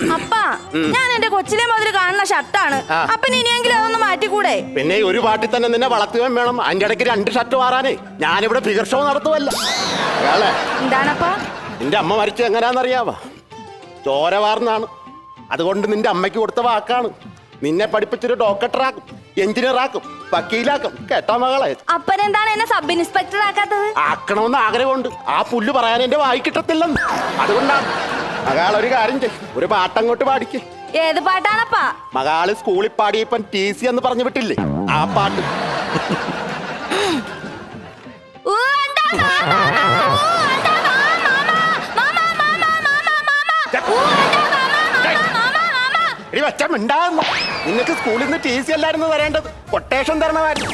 അപ്പാ ഞാൻ എന്റെ കൊച്ചിലെ മുതൽ കാണുന്ന ഷർട്ടാണ്. അപ്പൻ ഇനിയെങ്കിലും അതൊന്ന് മാറ്റിക്കൂടെ? പിന്നെ ഈ ഒരു പാട്ടിൽ തന്നെ നിന്നെ വളർത്തുകയും വേണം. അതിന്റെ ഇടയ്ക്ക് രണ്ട് ഷർട്ട് മാറാനേ. ഞാനിവിടെ ഫിഗർ ഷോ നടത്തുവല്ല. അയാളെ എന്താണപ്പാ? നിന്റെ അമ്മ മരിച്ചു എങ്ങനെയാണെന്നറിയാവോ? ചോര വാർന്നാണ്. അതുകൊണ്ട് നിന്റെ അമ്മയ്ക്ക് കൊടുത്ത വാക്കാണ്. നിന്നെ പഠിപ്പിച്ചൊരു ഡോക്ടറാക്കും എഞ്ചിനീയർ ആക്കും വക്കീലാക്കും. കേട്ടോ മകളെ? അപ്പനെന്താണ് എന്നെ സബ് ഇൻസ്പെക്ടർ ആക്കാത്തത്? ആക്കണമെന്ന് ആഗ്രഹമുണ്ട്. ആ പുല്ല് പറയാൻ എന്റെ വായി കിട്ടത്തില്ലെന്ന്. അതുകൊണ്ടാണ് മകാൾ ഒരു കാര്യം ചെയ്യും. ഒരു പാട്ടങ്ങോട്ട് പാടിക്ക്. ഏത് പാട്ടാണപ്പാ? മകാൾ സ്കൂളിൽ പാടിയപ്പം ടി സി എന്ന് പറഞ്ഞു വിട്ടില്ലേ? ആ പാട്ട്. മിണ്ടാകുന്നു നിനക്ക് സ്കൂളിൽ നിന്ന് ടി സി അല്ലായിരുന്നു തരേണ്ടത്. കൊട്ടേഷൻ തരണമായിരുന്നു.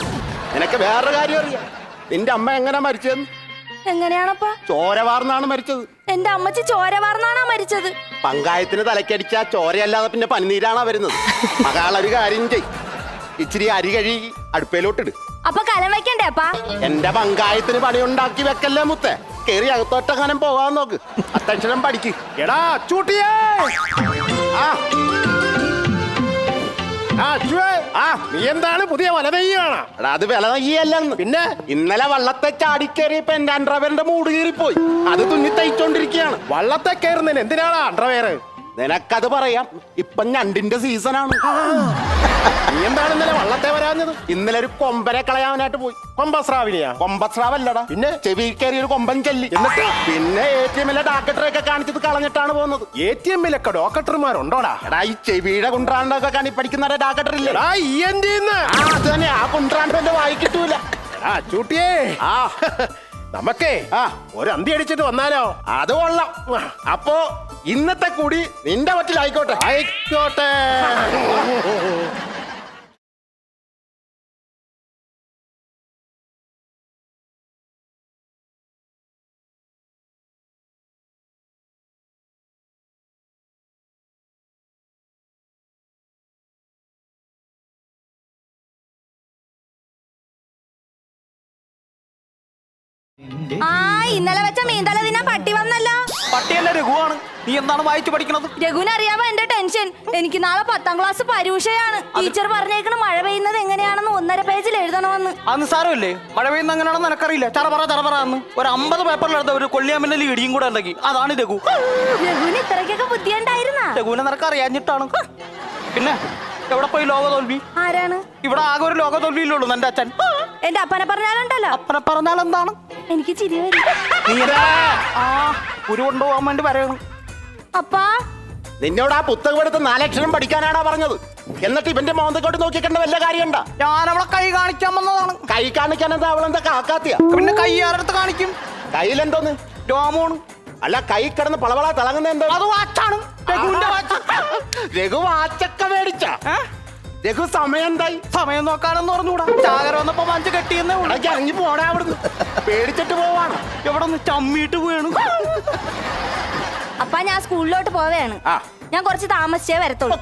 നിനക്ക് വേറൊരു കാര്യം അറിയാം. നിന്റെ അമ്മ എങ്ങനെ മരിച്ചതെന്ന് എങ്ങനെയാണപ്പാ? ചോരവാർന്നാണ് മരിച്ചത്. എന്റെ അമ്മച്ചി ചോര വാർന്നാണാ മരിച്ചത്. പങ്കായത്തിന് തലക്കടിച്ച ചോരയല്ലാതെ പിന്നെ പനിനീരാണോ വരുന്നത്. മകളൊരു കാര്യം ചെയ്. ഇച്ചിരി അരി കഴുകി അടുപ്പയിലോട്ടിട് അപ്പൊ കലം വെക്കണ്ടേ അപ്പാ? എന്റെ പങ്കായത്തിന് പണിയുണ്ടാക്കി വെക്കല്ലേ മുത്തേ? കേറി അകത്തോട്ടെങ്ങാനും പോവാൻ നോക്ക്. അത്തക്ഷരം പഠിക്ക്. എടാ ചൂട്ടിയേ! ആ. ആ നീ എന്താണ് പുതിയ വല നെയ്യാണ് എടാ അത് വില നൽകിയല്ലെന്ന് പിന്നെ? ഇന്നലെ വള്ളത്തെ ചാടിക്കേറിയപ്പോ എന്റെ അണ്ടർവെയറിന്റെ മൂട് കീറിപ്പോയി. അത് തുന്നി തയ്ച്ചോണ്ടിരിക്കുകയാണ് വള്ളത്തെ കയറുന്നതിന് എന്തിനാണ് അണ്ടർവെയർ നിനക്കത് പറയാം. ഇപ്പൊ ഞണ്ടിന്റെ സീസണാണ് നീ എന്താണ് ഇന്നലെ വള്ളത്തെ വരാഞ്ഞത്? ഇന്നലെ ഒരു കൊമ്പനെ കളയാനായിട്ട് പോയി. കൊമ്പസ്രാവിനെയാ? കൊമ്പസ്രാവല്ലടാ. പിന്നെ? ചെവി കയറി ഒരു കൊമ്പൻ ചെല്ലി. എന്നിട്ട്? പിന്നെ എ ടി എമ്മിലെ ഡാക്കറ്ററൊക്കെ കാണിച്ചത് കളഞ്ഞിട്ടാണ് പോകുന്നത്. എ ടി എമ്മിലൊക്കെ ഡോക്ടർമാരുണ്ടോടാ എടാ ഈ ചെവിയുടെ കുണ്ട്രാണ്ടൊക്കെ കാണി പഠിക്കുന്ന ഡാക്ടർ ഇല്ലേ അത് തന്നെ. ആ കുണ്ട്രാണ്ട് എന്റെ വായിക്കിട്ടൂല എടാ ചൂട്ടിയേ. ആ. നമുക്കേ ആ. ഒരു അന്തി അടിച്ചിട്ട് വന്നാലോ? അത് കൊള്ളാം. അപ്പോ ഇന്നത്തെ കൂടി നിന്റെ മറ്റിലായിക്കോട്ടെ ആയിക്കോട്ടെ. ആ ഇന്നലെ വെച്ച മീന്തല ദിന പട്ടി വന്നല്ലോ. പട്ടിയല്ല രഘുവാണ്? നീ എന്താണ് വായിച്ചു പഠിക്കണത്? രഘുവിന് അറിയാമോ എന്റെ ടെൻഷൻ? എനിക്ക് നാളെ പത്താം ക്ലാസ് പരീക്ഷയാണ്. ടീച്ചർ പറഞ്ഞേക്കണ മഴ പെയ്യുന്നത് എങ്ങനെയാണെന്ന് ഒന്നര പേജിൽ എഴുതണമെന്ന്. അന്ന് സാരമില്ലേ മഴ പെയ്യുന്ന എങ്ങനെയാണെന്ന് എനിക്കറിയില്ല ചറപറ ചറപറ എന്ന്. ഒരു അമ്പത് പേപ്പറിലെടുത്ത ഒരു കൊള്ളിയാമ്പിന്റെ ഇടിയും കൂടെ ഉണ്ടെങ്കിൽ അതാണ് രഘു. രഘുവിന് ഇത്രയ്ക്കൊക്കെ ബുദ്ധിയുണ്ടായിരുന്ന രഘുവിനെ നിനക്ക് അറിയാഞ്ഞിട്ടാണ്. പിന്നെ എവിടെ പോയി ലോക തോൽവി? ആരാണ്? ഇവിടെ ആകെ ഒരു ലോക തോൽവിയിലുള്ളൂ എന്റെ അച്ഛൻ. എന്റെ അപ്പനെ പറഞ്ഞാലുണ്ടല്ലോ. അപ്പനെ പറഞ്ഞാൽ എന്താണ്? എനിക്ക് ചിരി വരും. കൊണ്ടുപോകാൻ വേണ്ടി പറയുന്നു അപ്പാ. നിന്നോട് ആ പുസ്തകം എടുത്ത് നാലക്ഷരം പഠിക്കാനാണോ പറഞ്ഞത്? എന്നിട്ട് ഇവന്റെ മോന്തക്കോട്ട് നോക്കിക്കണ്ട വല്ല കാര്യണ്ട ഞാൻ അവളെ കൈ കാണിക്കാൻ വന്നതാണ്. കൈ കാണിക്കാൻ എന്താ അവളെന്താ കാക്കാത്തിയ? പിന്നെ കൈ ആരടുത്ത് കാണിക്കും? കയ്യിലെന്തോന്ന്? രോമോണ് അല്ല കൈ കിടന്ന് പളവള തിളങ്ങുന്ന എന്തോ? അത് വാച്ചാണ്. രഘുവിന്റെ വാച്ച്. രഘു വാച്ചക്ക മേടിച്ച? രഘു സമയം എന്തായി സമയം നോക്കാനെന്ന് പറഞ്ഞുകൂടാ ചാകര വന്നപ്പോ മഞ്ച് കെട്ടിയെന്നേ ഉള്ളൂ. ഇറങ്ങി പോണേ അവിടുന്ന്. പേടിച്ചിട്ട് പോവാണ്. ഇവിടെ ഒന്ന് ചമ്മിയിട്ട് വീണു. അപ്പാ ഞാൻ സ്കൂളിലോട്ട് പോവുകയാണ് ആ. ഞാൻ കുറച്ച് താമസിച്ചേ വരത്തുള്ളൂ.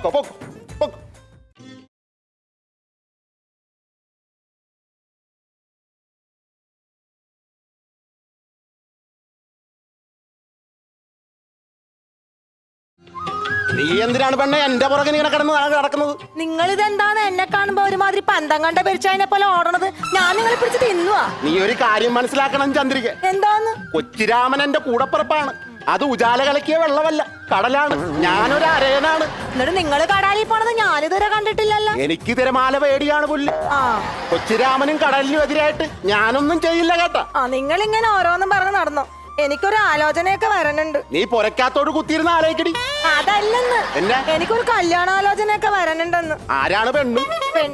എന്തിനാണ് പെണ്ണെ എന്റെ പുറകെ ഇങ്ങനെ കിടന്ന് നടക്കുന്നത്? നിങ്ങൾ ഇതെന്താണ് എന്നെ കാണുമ്പോ ഒരുമാതിരി പന്തം കണ്ട പെരിച്ചതിനെ പോലെ ഓടണത്? ഞാൻ നിങ്ങളെ പിടിച്ച് തിന്നുവാ. നീ ഒരു കാര്യം മനസ്സിലാക്കണം ചന്ദ്രിക. എന്താന്ന്? കൊച്ചിരാമൻ എന്റെ കൂടപ്പിറപ്പാണ്. അത് ഉജാല കലക്കിയ വെള്ളമല്ല കടലാണ്. ഞാനൊരു അരയനാണ്. എന്നിട്ട് നിങ്ങൾ കടലിൽ പോണത് ഞാനിതുവരെ കണ്ടിട്ടില്ലല്ലോ. എനിക്ക് തിരമാല പേടിയാണ് പുല്ല്. കൊച്ചിരാമനും കടലിനും എതിരായിട്ട് ഞാനൊന്നും ചെയ്യില്ല കേട്ടാ. നിങ്ങൾ ഇങ്ങനെ ഓരോന്നും പറഞ്ഞ് നടന്നോ? എനിക്കൊരു ആലോചനയൊക്കെ വരണുണ്ട്. നീ പൊരക്കാത്തോട് കുത്തിയിരുന്ന ആലോചിക്കടി. അതല്ലെന്ന്. എന്നാ? എനിക്കൊരു കല്യാണാലോചനയൊക്കെ വരണുണ്ടെന്ന്. ആരാണ് പെണ്ണു? പെൺ.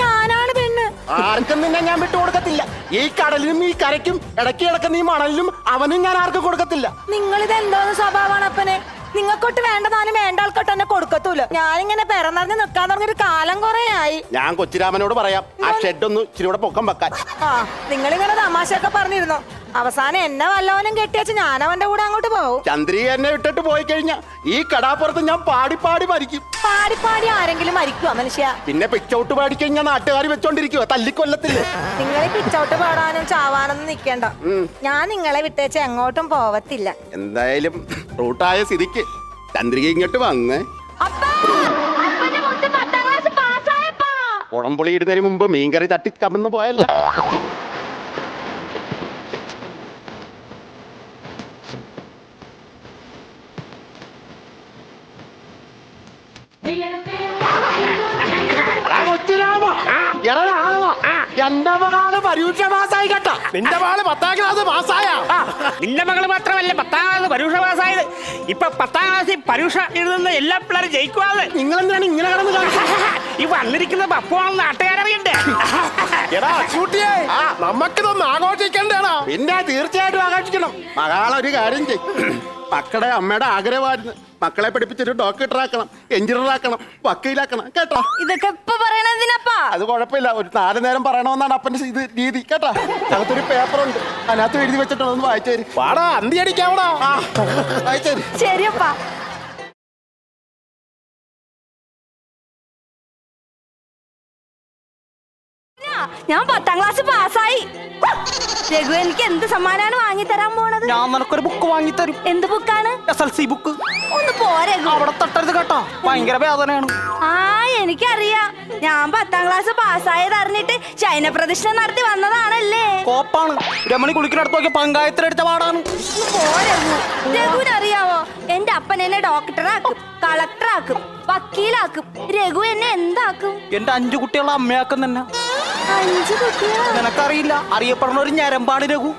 ഞാനാണ് പെണ്ണ്. ആർക്കും നിന്നെ ഞാൻ വിട്ടു കൊടുക്കത്തില്ല. ഈ കടലിനും ഈ കരയ്ക്കും ഇടയ്ക്ക് കിടക്കുന്ന ഈ മണലിനും അവനും ഞാൻ ആർക്കും കൊടുക്കത്തില്ല. നിങ്ങൾ ഇത് എന്തോന്ന് സ്വഭാവമാണ് അപ്പനെ? നിങ്ങൾക്കൊട്ട് വേണ്ടതാനും വേണ്ട ആൾക്കൊട്ട് എന്നെ കൊടുക്കത്തൂല. ഞാനിങ്ങനെ പിറന്നറിഞ്ഞ് നിൽക്കാൻ തുടങ്ങിയൊരു കാലം കുറേ ആയി. ഞാൻ കൊച്ചിരാമനോട് പറയാം ആ ഷെഡ് ഒന്ന് ഇച്ചിരി കൂടെ പൊക്കം വെക്കാൻ. ആ നിങ്ങളിങ്ങനെ തമാശയൊക്കെ പറഞ്ഞിരുന്നോ? അവസാനം എന്നെ വല്ലവനും കെട്ടിയച്ച് ഞാൻ അവന്റെ കൂടെ അങ്ങോട്ട് പോകും ചന്ദ്രിക എന്നെ വിട്ടിട്ട് പോയി കഴിഞ്ഞാ ഈ കടാപ്പുറത്ത് ഞാൻ പാടി പാടി മരിക്കും. പാടി പാടി ആരെങ്കിലും മരിക്കുവാ മനുഷ്യ? പിന്നെ പിച്ചൗട്ട് പാടി കഴിഞ്ഞാൽ നാട്ടുകാർ വെച്ചോണ്ടിരിക്കുക തല്ലിക്കൊല്ലത്തില്ല? നിങ്ങൾ പിച്ചൗട്ട് പാടാനും ചാവാനൊന്നും നിക്കണ്ട. ഞാൻ നിങ്ങളെ വിട്ടേച്ച് എങ്ങോട്ടും പോവത്തില്ല. എന്തായാലും റൂട്ടായ സ്ഥിതിക്ക് ചന്ദ്രിക ഇങ്ങോട്ട് വന്ന്. കുളംപുളി ഇടുന്നതിന് മുമ്പ് മീൻകറി തട്ടി കമന്ന് പോയല്ല. എന്റെ മകളാണ് പരീക്ഷ പാസ്സായി കേട്ടാ. നിന്റെ മകൾ പത്താം ക്ലാസ് പാസ്സായ. ആ, നിന്റെ മകൾ മാത്രമല്ല പത്താം ക്ലാസ് പരീക്ഷ പാസ്സായത്. ഇപ്പൊ പത്താം ക്ലാസ്സിൽ പരീക്ഷ എഴുതുന്ന എല്ലാ പിള്ളേരും ജയിക്കുവാതെ നിങ്ങൾ എന്തിനാണ് ഇങ്ങനെ കിടന്ന്? ഈ വന്നിരിക്കുന്ന പപ്പുവാണെന്ന് നാട്ടുകാരറിയണ്ടേ? എടാ അച്ചൂട്ടിയെ നമുക്കിതൊന്ന് ആഘോഷിക്കണ്ടേടാ പിന്നെ തീർച്ചയായിട്ടും ആകാശിക്കണം മകളൊരു കാര്യം ചെയ്യും. മക്കളുടെ അമ്മയുടെ ആഗ്രഹമായിരുന്നു. മക്കളെ പഠിപ്പിച്ചൊരു എഞ്ചിനീയർ ആക്കണം വക്കീലാക്കണം കേട്ടോ. ഇതൊക്കെ പറയണതിനപ്പാ അത് കുഴപ്പമില്ല. ഒരു നാല് നേരം പറയണമെന്നാണ് അപ്പന്റെ ഇത് രീതി കേട്ടോ. അകത്തൊരു പേപ്പറുണ്ട്. അതിനകത്ത് എഴുതി വെച്ചിട്ടുണ്ട് ഒന്ന് വായിച്ചു തരും. വാടാ അന്തി അടിക്കാവടാ വായിച്ചു തരും. ശരിയപ്പാ. ഞാൻ പത്താം ക്ലാസ് പാസ്സായി. രഘു എനിക്ക് എന്ത് സമ്മാനാണ് വാങ്ങി തരാൻ പോണത്? ഞാൻ നിനക്കൊരു ബുക്ക് വാങ്ങി തരും. എന്ത് ബുക്കാണ് എസ് എൽ സി ബുക്ക് ഒന്ന് പോരെ അവിടെ തട്ടരുത് കേട്ടോ. ഭയങ്കര വേദനയാണ്. ആ എനിക്കറിയാം. ഞാൻ പത്താം ക്ലാസ് പാസ്സായത് അറിഞ്ഞിട്ട് ശയന പ്രദക്ഷിണം നടത്തി വന്നതാണല്ലേ? കോപ്പാണ്. രമണി കുളിക്കിനടുത്ത് നോക്കിയ പങ്കായത്തിനടുത്ത പാടാണ് ഒന്ന് പോ രഘു. രഘുവിനറിയാവോ? എന്റെ അപ്പൻ എന്നെ ഡോക്ടറാക്കും കളക്ടറാക്കും വക്കീലാക്കും. രഘു എന്നെ എന്താക്കും? എന്റെ അഞ്ചു കുട്ടികളെ അമ്മയാക്കും തന്നെ. നിനക്കറിയില്ല. അറിയപ്പെടുന്ന ഒരു ഞരമ്പാട് രഘു.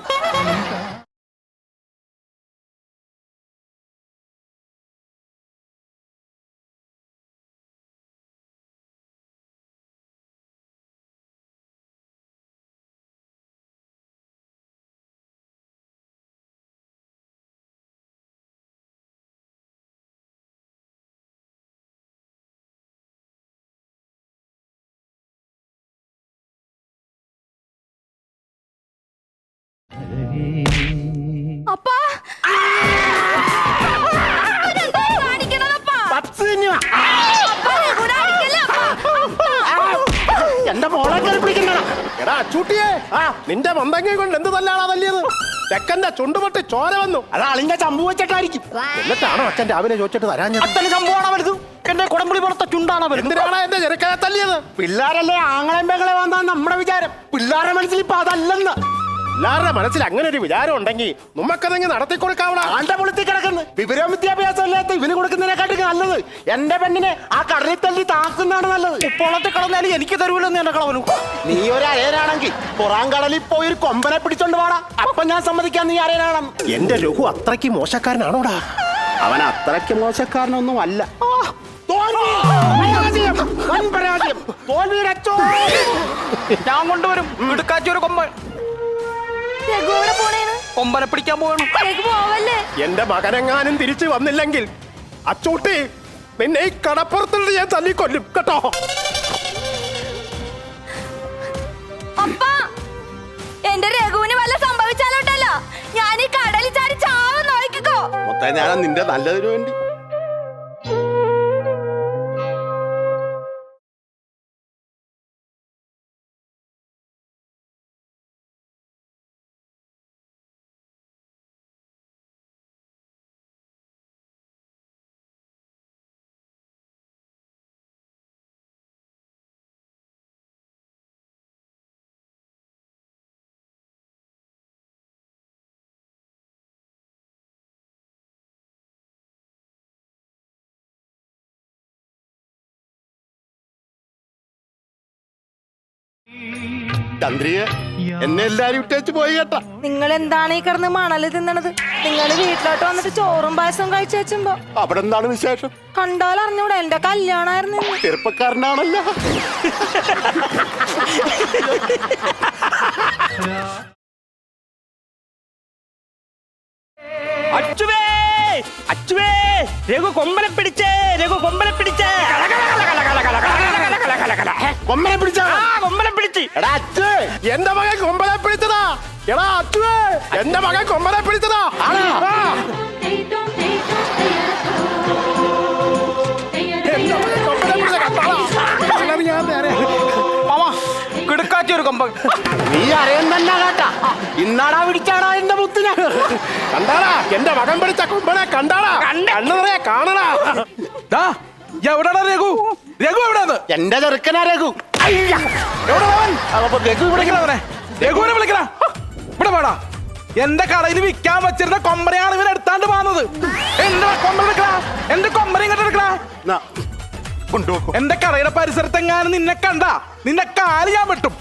എന്റെ മോളെ കയറി പിടിക്കണ്ടടാ എടാ അച്ചൂട്ടിയെ. നിന്റെ മന്ദങ്ങ കൊണ്ട് എന്ത് തല്ലാണാ തല്ലിയത്? ചെക്കന്റെ ചുണ്ടുപൊട്ടി ചോര വന്നു. അത് അളിഞ്ഞ ചമ്പു വെച്ചിട്ടായിരിക്കും. എന്നിട്ടാണോ അച്ഛൻ രാവിലെ ചോദിച്ചിട്ട് തരാൻ അച്ഛന് സംഭവമാണ് വലുത്? എന്റെ കുടംപുളി പുറത്തെ ചുണ്ടാണ് എന്തിനാണ് എന്റെ ചെറുക്കനെ തല്ലിയത്? പിള്ളേരല്ലേ ആങ്ങളെ മേഖല വന്നാ നമ്മുടെ വിചാരം? പിള്ളേരെ മനസ്സിൽ ഇപ്പൊ അതല്ലെന്ന്. എല്ലാവരുടെ മനസ്സിൽ അങ്ങനെ ഒരു വിചാരം ഉണ്ടെങ്കിൽ നമ്മക്കതെങ്കിൽ നടത്തി കൊടുക്കാവണ ആണ്ട പൊളുത്തി കിടക്കുന്നു. വിവരവും വിദ്യാഭ്യാസം ഇല്ലാത്ത ഇവന് കൊടുക്കുന്നതിനെക്കാട്ടും നല്ലത്. എന്റെ പെണ്ണിനെ ആ കടലിൽ തല്ലി താക്കുന്നതാണ് നല്ലത്. ഉപ്പോളത്തിൽ കളഞ്ഞാലും എനിക്ക് തരൂലെന്ന് എന്നെ കളവനു നീ ഒരു അരയനാണെങ്കിൽ പുറാൻ കടലിൽ പോയി ഒരു കൊമ്പനെ പിടിച്ചോണ്ട് വാടാ. അപ്പൊ ഞാൻ സമ്മതിക്കാൻ നീ അരയനാണെന്ന് എന്റെ രഘു അത്രയ്ക്ക് മോശക്കാരനാണോടാ? അവൻ അത്രയ്ക്ക് മോശക്കാരനൊന്നും അല്ല! ഞാൻ കൊണ്ടുവരും. ഇടുക്കാച്ചി ഒരു പോണേന്ന്? കൊമ്പനെ പിടിക്കാൻ പോകണം രഘു പോവല്ലേ? എന്റെ മകനെങ്ങാനും തിരിച്ചു വന്നില്ലെങ്കിൽ അച്ചൂട്ടി നിന്നെ ഈ കടപ്പുറത്തുള്ള ഞാൻ തല്ലിക്കൊല്ലും കേട്ടോ? അപ്പാ എന്റെ രഘുവിന് വല്ല സംഭവിച്ചാലോട്ടല്ലോ? ഞാൻ ഈ കടലിൽ ചാടി ചാവും നോക്കിക്കോ. മൊത്തം ഞാൻ നിന്റെ നല്ലതിനു വേണ്ടി. ചന്ദ്രിക എന്നെ എല്ലാരും ഇട്ടേച്ച് പോയി കേട്ടാ. നിങ്ങൾ എന്താണ് ഈ കിടന്ന് മണൽ തിന്നണത്? നിങ്ങൾ വീട്ടിലോട്ട് വന്നിട്ട് ചോറും പായസവും കഴിച്ചു വെച്ചുമ്പോ അവിടെ എന്താണ് വിശേഷം? കണ്ടാൽ അറിഞ്ഞൂടെ എന്റെ കല്യാണമായിരുന്നു ഇന്ന്. ചെറുപ്പക്കാരനാണല്ലോ. അച്ചുവേ അച്ചുവേ രഘു കൊമ്പനെ പിടിച്ചേ രഘു കൊമ്പനെ പിടിച്ചേ. കൊമ്പനെ പിടിച്ചാ? ആ കൊമ്പനെ പിടിച്ച്. എടാ അച്ഛേ എന്റെ മകൻ കൊമ്പനെ പിടിച്ചതാ. എടാ അച്ചുവേ എന്റെ മകൻ കൊമ്പനെ പിടിച്ചതാ. ആ. എന്റെ മകൻ കൊമ്പനെ പിടിച്ച കണ്ടാളാ. അങ്ങനെ ഞാൻ നേരെ മാമാ കിടുക്കാച്ചി ഒരു കൊമ്പൻ നീ തന്നെ കേട്ടാ. ഇന്നാടാ പിടിച്ചാടാ എന്റെ മുത്തിനെ. കണ്ടാടാ? എന്റെ മകൻ പിടിച്ച കൊമ്പനെ കണ്ടാടാ. കണ്ട്. കണ്ണു കാണടാ ദാ, രഘു? രഘു എന്റെ ചെറുക്കനാ രഘു. എവിടെ അവൻ? അപ്പൊ രഘു ഇവിടെ വിളിക്കണ അവനെ. രഘുവിനെ വിളിക്കണ ഇവിടെ വേടാ. എന്റെ കടയിൽ വിൽക്കാൻ വെച്ചിരുന്ന കൊമ്പനെയാണ് ഇവൻ എടുത്താണ്ട് പോകുന്നത് എന്റെ എടുക്കണ എന്റെ കൊമ്പന ഇങ്ങോട്ട് എടുക്കണ നാ, കൊണ്ടുപോക്കോ. എന്റെ കടയുടെ പരിസരത്തെങ്ങാനും നിന്നെ കണ്ട നിന്നെ കാൽ ഞാൻ വെട്ടും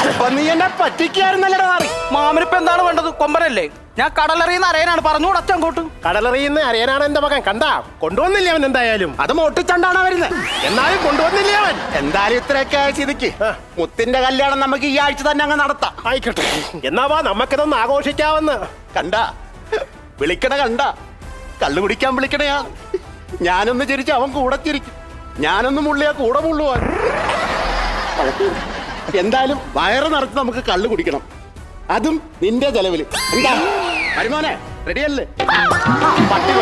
അപ്പൊ നീ എന്നെ പറ്റിക്കായിരുന്നല്ലടാ നാറി. മാമനിപ്പോ എന്താണ് വേണ്ടത്? കൊമ്പനല്ലേ? ഞാൻ കടലറിയുന്ന അറിയാനാണ് പറഞ്ഞു അച്ചങ്ങോട്ട്. കടലറിയുന്ന അറിയാനാണ് എന്റെ മകൻ. കണ്ടാ? കൊണ്ടുവന്നില്ലേ അവൻ എന്തായാലും? അത് മോട്ടിച്ചണ്ടാണ് വരുന്നത് എന്നാലും കൊണ്ടുവന്നില്ലേ അവൻ? എന്തായാലും ഇത്രയൊക്കെ ആഴ്ച ഇതിക്ക് മുത്തിന്റെ കല്യാണം നമുക്ക് ഈ ആഴ്ച തന്നെ അങ്ങ് നടത്താം. ആയിക്കോട്ടെ. എന്നാവാ നമുക്കിതൊന്ന് ആഘോഷിക്കാമെന്ന് കണ്ട? വിളിക്കണ കണ്ട? കള്ളു കുടിക്കാൻ വിളിക്കണയാ. ഞാനൊന്ന് ചിരിച്ച് അവൻ കൂടെ ചിരിക്കും. ഞാനൊന്ന് മുള്ളിയാ കൂടെ മുള്ളുവാൻ. എന്തായാലും വയറ് നിറച്ച് നമുക്ക് കള്ളു കുടിക്കണം. അതും നിന്റെ ചെലവിൽ. എന്താ? മരുമോനെ റെഡിയല്ലേ പട്ടി